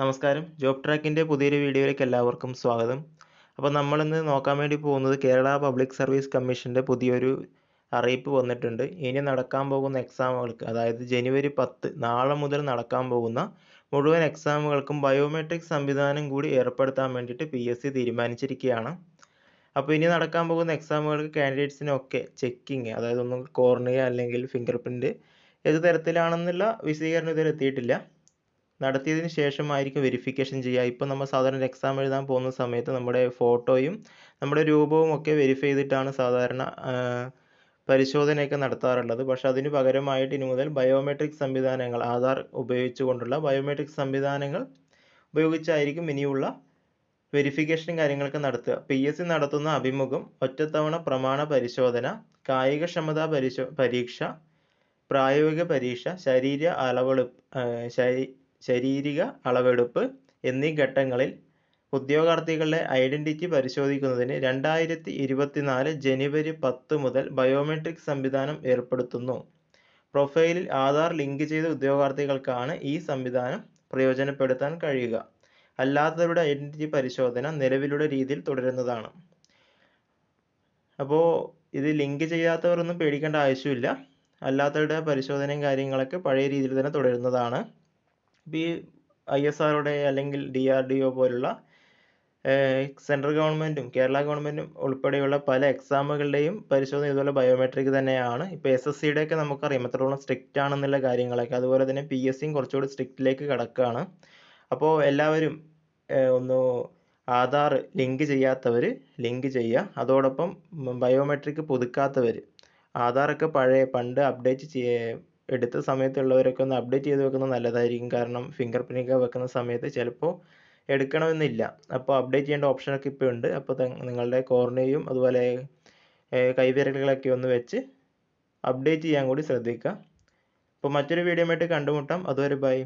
നമസ്കാരം. ജോബ് ട്രാക്കിന്റെ പുതിയൊരു വീഡിയോയിലേക്ക് എല്ലാവർക്കും സ്വാഗതം. അപ്പോൾ നമ്മളിന്ന് നോക്കാൻ വേണ്ടി പോകുന്നത് കേരള പബ്ലിക് സർവീസ് കമ്മീഷന്റെ പുതിയൊരു അറിയിപ്പ് വന്നിട്ടുണ്ട്. ഇനി നടക്കാൻ പോകുന്ന എക്സാമുകൾക്ക് അതായത് ജനുവരി പത്ത് നാളെ മുതൽ നടക്കാൻ പോകുന്ന മുഴുവൻ എക്സാമുകൾക്കും ബയോമെട്രിക് സംവിധാനം കൂടി ഏർപ്പെടുത്താൻ വേണ്ടിയിട്ട് പി എസ് സി തീരുമാനിച്ചിരിക്കുകയാണ്. അപ്പോൾ ഇനി നടക്കാൻ പോകുന്ന എക്സാമുകൾക്ക് കാൻഡിഡേറ്റ്സിനൊക്കെ ചെക്കിങ് അതായത് ഒന്ന് കോർണിയ അല്ലെങ്കിൽ ഫിംഗർ പ്രിന്റ് ഏത് തരത്തിലാണെന്നുള്ള വിശദീകരണം ഇതുവരെ എത്തിയിട്ടില്ല. നടത്തിയതിന് ശേഷമായിരിക്കും വെരിഫിക്കേഷൻ ചെയ്യുക. ഇപ്പോൾ നമ്മൾ സാധാരണ ഒരു എക്സാം എഴുതാൻ പോകുന്ന സമയത്ത് നമ്മുടെ ഫോട്ടോയും നമ്മുടെ രൂപവും ഒക്കെ വെരിഫൈ ചെയ്തിട്ടാണ് സാധാരണ പരിശോധനയൊക്കെ നടത്താറുള്ളത്. പക്ഷെ അതിന് പകരമായിട്ട് ഇനി മുതൽ ബയോമെട്രിക് സംവിധാനങ്ങൾ ആധാർ ഉപയോഗിച്ചുകൊണ്ടുള്ള ബയോമെട്രിക് സംവിധാനങ്ങൾ ഉപയോഗിച്ചായിരിക്കും ഇനിയുള്ള വെരിഫിക്കേഷനും കാര്യങ്ങളൊക്കെ നടത്തുക. പി എസ് സി നടത്തുന്ന അഭിമുഖം ഒറ്റത്തവണ പ്രമാണ പരിശോധന കായികക്ഷമതാ പരിശോ പരീക്ഷ പ്രായോഗിക പരീക്ഷ ശരീര അളവെടുപ്പ് ശരീ ശാരീരിക അളവെടുപ്പ് എന്നീ ഘട്ടങ്ങളിൽ ഉദ്യോഗാർത്ഥികളുടെ ഐഡന്റിറ്റി പരിശോധിക്കുന്നതിന് രണ്ടായിരത്തി ഇരുപത്തിനാല് ജനുവരി പത്ത് മുതൽ ബയോമെട്രിക് സംവിധാനം ഏർപ്പെടുത്തുന്നു. പ്രൊഫൈലിൽ ആധാർ ലിങ്ക് ചെയ്ത ഉദ്യോഗാർത്ഥികൾക്കാണ് ഈ സംവിധാനം പ്രയോജനപ്പെടുത്താൻ കഴിയുക. അല്ലാത്തവരുടെ ഐഡന്റിറ്റി പരിശോധന നിലവിലുള്ള രീതിയിൽ തുടരുന്നതാണ്. അപ്പോൾ ഇത് ലിങ്ക് ചെയ്യാത്തവരൊന്നും പേടിക്കേണ്ട ആവശ്യമില്ല. അല്ലാത്തവരുടെ പരിശോധനയും കാര്യങ്ങളൊക്കെ പഴയ രീതിയിൽ തന്നെ തുടരുന്നതാണ്. ഈ ഐ എസ് ആറുടെ അല്ലെങ്കിൽ ഡി ആർ ഡി ഒ പോലുള്ള സെൻട്രൽ ഗവൺമെന്റും കേരള ഗവൺമെന്റും ഉൾപ്പെടെയുള്ള പല എക്സാമുകളുടെയും പരിശോധന ഇതുപോലെ ബയോമെട്രിക് തന്നെയാണ്. ഇപ്പോൾ എസ് എസ് സിയുടെ ഒക്കെ നമുക്കറിയാം എത്രത്തോളം സ്ട്രിക്റ്റ് ആണെന്നുള്ള കാര്യങ്ങളൊക്കെ. അതുപോലെ തന്നെ പി എസ് സിയും കുറച്ചുകൂടി സ്ട്രിക്റ്റിലേക്ക് കടക്കുകയാണ് അപ്പോൾ എല്ലാവരും ഒന്ന് ആധാർ ലിങ്ക് ചെയ്യാത്തവർ ലിങ്ക് ചെയ്യുക. അതോടൊപ്പം ബയോമെട്രിക് പുതുക്കാത്തവർ ആധാറൊക്കെ പഴയ പണ്ട് അപ്ഡേറ്റ് ചെയ്യ എടുത്ത സമയത്തുള്ളവരൊക്കെ ഒന്ന് അപ്ഡേറ്റ് ചെയ്ത് വെക്കുന്നത് നല്ലതായിരിക്കും. കാരണം ഫിംഗർ പ്രിന്റൊക്കെ വെക്കുന്ന സമയത്ത് ചിലപ്പോൾ എടുക്കണമെന്നില്ല. അപ്പോൾ അപ്ഡേറ്റ് ചെയ്യേണ്ട ഓപ്ഷനൊക്കെ ഇപ്പോൾ ഉണ്ട്. അപ്പോൾ നിങ്ങളുടെ കോർണയും അതുപോലെ കൈവിരലുകളൊക്കെ ഒന്ന് വെച്ച് അപ്ഡേറ്റ് ചെയ്യാൻ കൂടി ശ്രദ്ധിക്കുക. അപ്പോൾ മറ്റൊരു വീഡിയോ ആയിട്ട് കണ്ടുമുട്ടാം. അതുവരെ ബൈ